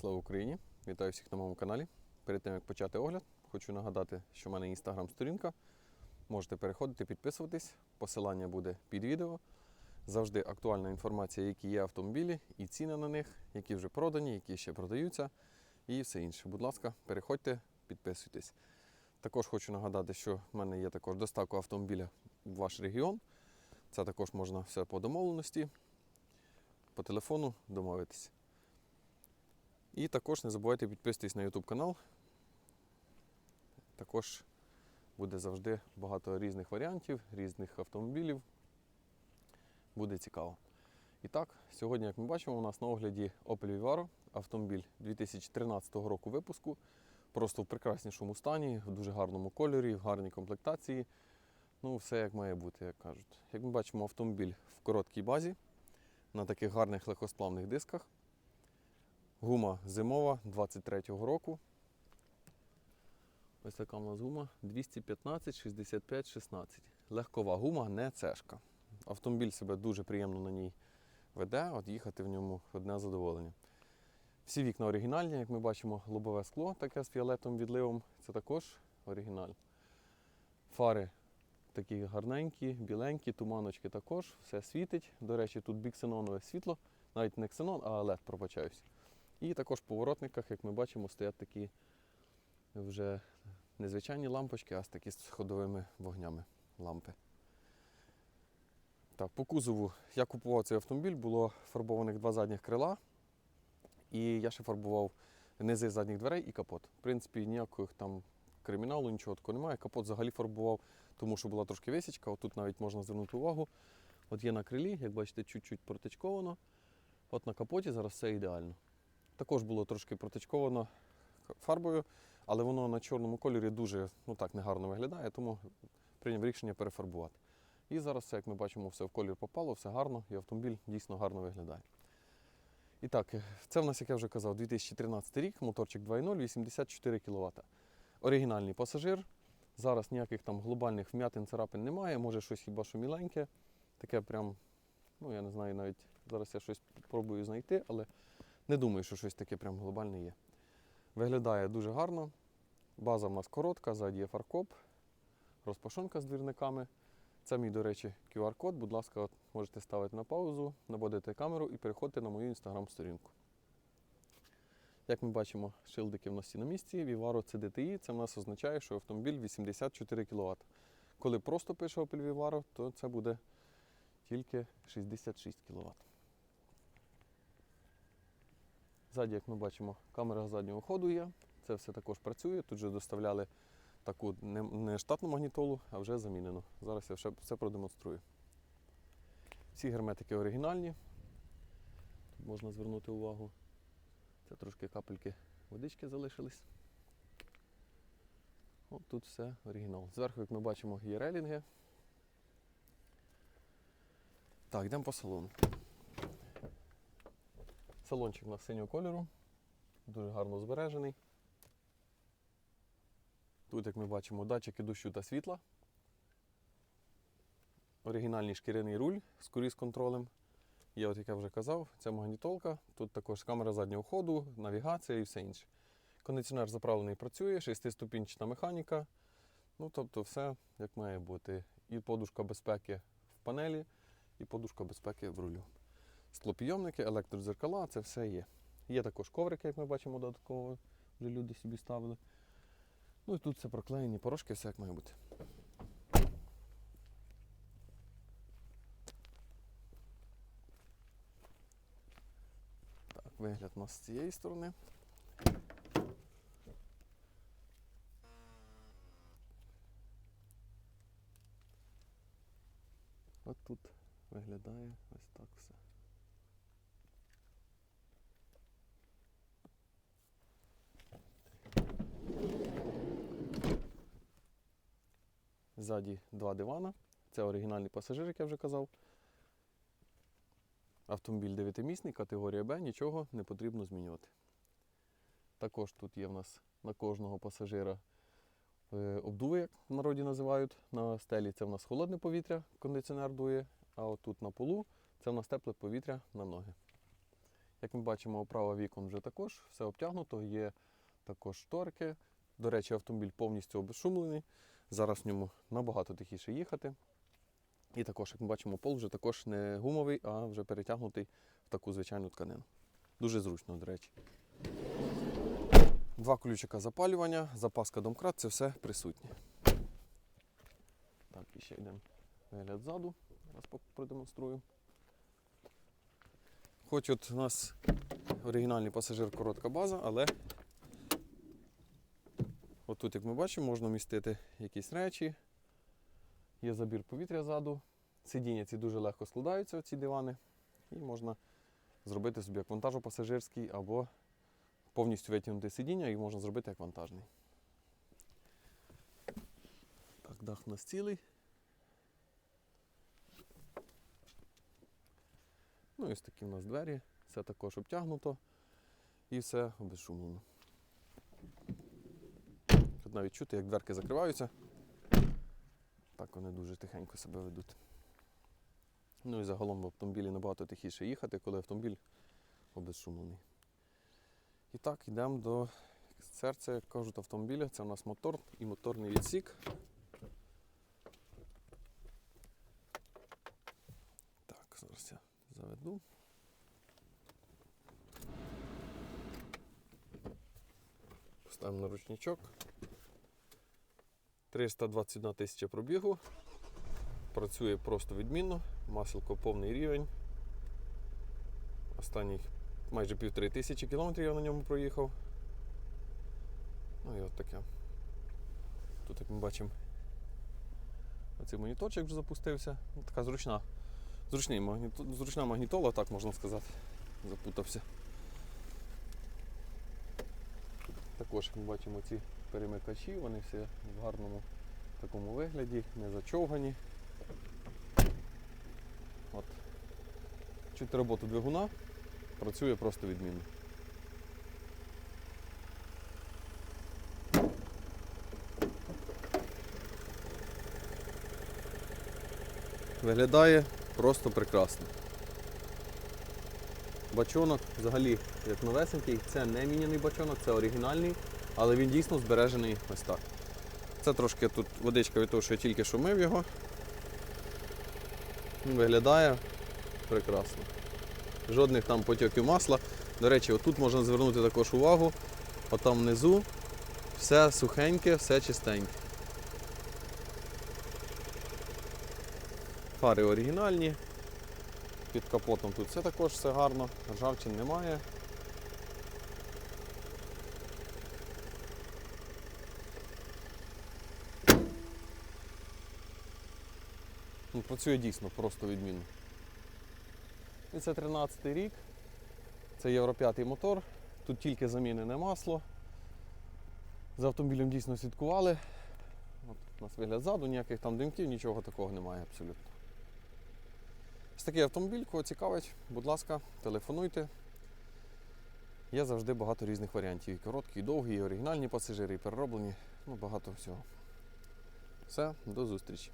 Слава Україні! Вітаю всіх на моєму каналі. Перед тим як почати огляд, хочу нагадати, що в мене інстаграм-сторінка. Можете переходити, підписуватись. Посилання буде під відео. Завжди актуальна інформація, які є автомобілі, і ціни на них, які вже продані, які ще продаються, і все інше. Будь ласка, переходьте, підписуйтесь. Також хочу нагадати, що в мене є також доставка автомобіля в ваш регіон. Це також можна все по домовленості, по телефону домовитись. І також не забувайте підписуватись на YouTube канал. Також буде завжди багато різних варіантів, різних автомобілів. Буде цікаво. І так, сьогодні, як ми бачимо, у нас на огляді Opel Vivaro, автомобіль 2013 року випуску. Просто в прекраснішому стані, в дуже гарному кольорі, в гарній комплектації. Ну, все як має бути, як кажуть. Як ми бачимо, автомобіль в короткій базі, на таких гарних легкосплавних дисках. Гума зимова 23-го року. Ось така у нас гума 215, 65, 16. Легкова гума, не цешка. Автомобіль себе дуже приємно на ній веде, от їхати в ньому одне задоволення. Всі вікна оригінальні, як ми бачимо, лобове скло таке з фіолетовим відливом, це також оригіналь. Фари такі гарненькі, біленькі, туманочки також, все світить. До речі, тут біксенонове світло, навіть не ксенон, а LED, пробачаюсь. І також в поворотниках, як ми бачимо, стоять такі вже незвичайні лампочки, а такі з ходовими вогнями лампи. Так, по кузову я купував цей автомобіль, було фарбованих два задніх крила. І я ще фарбував низи задніх дверей і капот. В принципі, ніяких там криміналу, нічого такого немає. Капот взагалі фарбував, тому що була трошки висічка. Отут навіть можна звернути увагу. От є на крилі, як бачите, чуть-чуть протичковано. От на капоті зараз все ідеально. Також було трошки протичковано фарбою, але воно на чорному кольорі дуже ну так, негарно виглядає, тому прийняв рішення перефарбувати. І зараз, як ми бачимо, все в колір попало, все гарно, і автомобіль дійсно гарно виглядає. І так, це в нас, як я вже казав, 2013 рік, моторчик 2.0, 84 кВт. Оригінальний пасажир. Зараз ніяких там глобальних вмятин, царапин немає, може щось хіба що міленьке. Таке прям, ну я не знаю, навіть зараз я щось спробую знайти, але не думаю, що щось таке прям глобальне є. Виглядає дуже гарно. База в нас коротка, ззаді є фаркоп, розпашонка з двірниками. Це мій, до речі, QR-код. Будь ласка, можете ставити на паузу, наводити камеру і переходити на мою інстаграм-сторінку. Як ми бачимо, шилдики в нас на місці. Vivaro CDTI, це в нас означає, що автомобіль 84 кВт. Коли просто пише Opel Vivaro, то це буде тільки 66 кВт. Ззаді, як ми бачимо, камера заднього ходу є. Це все також працює. Тут же доставляли таку не, штатну магнітолу, а вже замінену. Зараз я все продемонструю. Всі герметики оригінальні. Тут можна звернути увагу. Це трошки капельки водички залишились. О, тут все оригінал. Зверху, як ми бачимо, є релінги. Так, йдемо по салону. Салончик у нас синього кольору, дуже гарно збережений. Тут, як ми бачимо, датчики дощу та світла. Оригінальний шкіряний руль з круїз контролем. Є, от як я вже казав, це магнітолка. Тут також камера заднього ходу, навігація і все інше. Кондиціонер заправлений працює, шестиступінчата механіка. Ну, тобто все як має бути. І подушка безпеки в панелі, і подушка безпеки в рулю. Склопійомники, електродзеркала, це все є. Є також коврики, як ми бачимо, додатково вже люди собі ставили. Ну і тут все проклеєні порошки, все як має бути. Так, вигляд у нас з цієї сторони. От тут виглядає ось так все. Ззаді два дивана. Це оригінальний пасажир, як я вже казав. Автомобіль 9-місний, категорія Б, нічого не потрібно змінювати. Також тут є в нас на кожного пасажира е, обдуви, як в народі називають. На стелі це в нас холодне повітря, кондиціонер дує, а отут на полу це в нас тепле повітря на ноги. Як ми бачимо, оправа вікон вже також все обтягнуто, є також шторки. До речі, автомобіль повністю обезшумлений. Зараз в ньому набагато тихіше їхати. І також, як ми бачимо, пол вже також не гумовий, а вже перетягнутий в таку звичайну тканину. Дуже зручно, до речі. Два ключика запалювання, запаска домкрат це все присутнє. Так, і ще йдемо вигляд ззаду. Зараз продемонструю. Хоч от у нас оригінальний пасажир коротка база, але отут, як ми бачимо, можна вмістити якісь речі. Є забір повітря ззаду. Сидіння ці дуже легко складаються, ці дивани. І можна зробити собі як вантажопасажирський або повністю витягнути сидіння і можна зробити як вантажний. Так, дах у нас цілий. Ну і ось такі у нас двері, все також обтягнуто і все обезшумлено. Тут навіть чути, як дверки закриваються. Так вони дуже тихенько себе ведуть. Ну і загалом в автомобілі набагато тихіше їхати, коли автомобіль обезшумлений. І так, йдемо до серця, як кажуть, автомобіля. Це у нас мотор і моторний відсік. Так, зараз я заведу. Поставимо на ручничок. 321 тисяча пробігу. Працює просто відмінно. Маселко повний рівень. Останніх майже півтори тисячі кілометрів я на ньому проїхав. Ну і от таке. Тут, як ми бачимо, оцей моніторчик вже запустився. Така зручна. Зручний магніто... Зручна магнітола, так можна сказати. Запутався. Також, як ми бачимо, ці перемикачі, вони всі в гарному такому вигляді, не зачовгані. От. Чути роботу двигуна, працює просто відмінно. Виглядає просто прекрасно. Бачонок взагалі як новесенький, це не міняний бачонок, це оригінальний, але він дійсно збережений ось так. Це трошки тут водичка від того, що я тільки що мив його. Виглядає прекрасно. Жодних там потьоків масла. До речі, отут можна звернути також увагу. Отам внизу все сухеньке, все чистеньке. Фари оригінальні. Під капотом тут все також все гарно, ржавчин немає. Ну, Працює дійсно просто відмінно. І це 13 й рік. Це Євро 5 мотор. Тут тільки замінене масло. За автомобілем дійсно слідкували. От у нас вигляд ззаду, ніяких там димків, нічого такого немає абсолютно. Ось такий автомобіль, кого цікавить, будь ласка, телефонуйте. Є завжди багато різних варіантів. І короткі, і довгі, і оригінальні пасажири, і перероблені. Ну, багато всього. Все, до зустрічі.